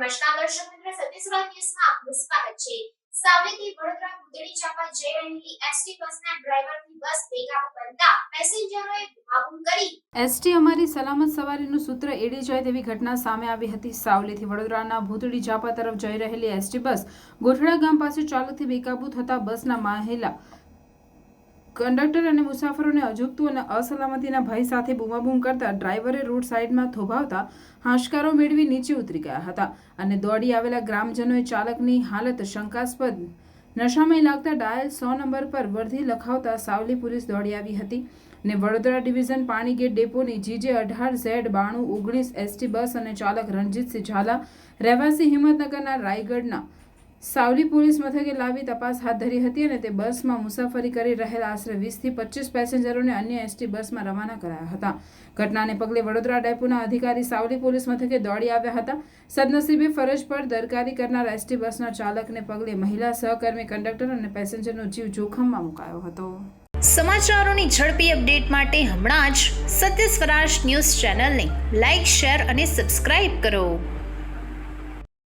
સત્યસરા ન્યૂઝમાં આપનું સ્વાગત છે સાવલીથી વડોદરા ગુંદડી ચાપા જઈ રહેલી એસટી બસના ડ્રાઈવરની બસ ભેગા બનતા પેસેન્જરોએ એસટી અમારી સલામત સવારીનું સૂત્ર એડી જાય તેવી ઘટના સામે આવી હતી. સાવલીથી વડોદરાના ભૂતડી જાપા તરફ જઈ રહેલી એસટી બસ ગોઠડા ગામ પાસે ચાલકથી બેકાબુ થતા બસના મહિલા કંડક્ટર અને મુસાફરોને અજુગતું અને અસલામતીના ભય સાથે બૂમાબૂમ કરતા ડ્રાઈવરે રોડ સાઇડમાં થોભાવતા હાશકારો મેળવી નીચે ઉતરી ગયા હતા અને દોડી આવેલા ગ્રામજનોએ ચાલકની હાલત શંકાસ્પદ નશામાં લાગતા ડાયલ સો નંબર પર વર્ધી લખાવતા સાવલી પોલીસ દોડી આવી હતી ને વડોદરા ડિવિઝન પાણીગેટ ડેપોની જીજે અઢાર ઝેડ બાણું, ઓગણીસ, એસટી બસ અને ચાલક રણજીતસિંહ ઝાલા, રહેવાસી હિંમતનગરના રાયગઢના સાવલી પોલીસ મથકે લાવી તપાસ હાથ ધરી હતી અને તે બસમાં મુસાફરી કરી રહેલા આશરે વીસથી પચીસ પેસેન્જરોને અન્ય એસટી બસમાં રવાના કરાયા હતા. ઘટનાને પગલે વડોદરા ડેપોના અધિકારી સાવલી પોલીસ મથકે દોડી આવ્યા હતા. સદનસીબે ફરજ પર દરકારી કરનાર એસટી બસના ચાલકને પગલે મહિલા સહકર્મી, કંડક્ટર અને પેસેન્જરનો જીવ જોખમમાં મુકાયો હતો. સમાચારોની ઝડપી અપડેટ માટે હમણાં જ સત્ય સ્વરાજ ન્યૂઝ ચેનલને લાઇક શેર અને સબસ્ક્રાઇબ કરો.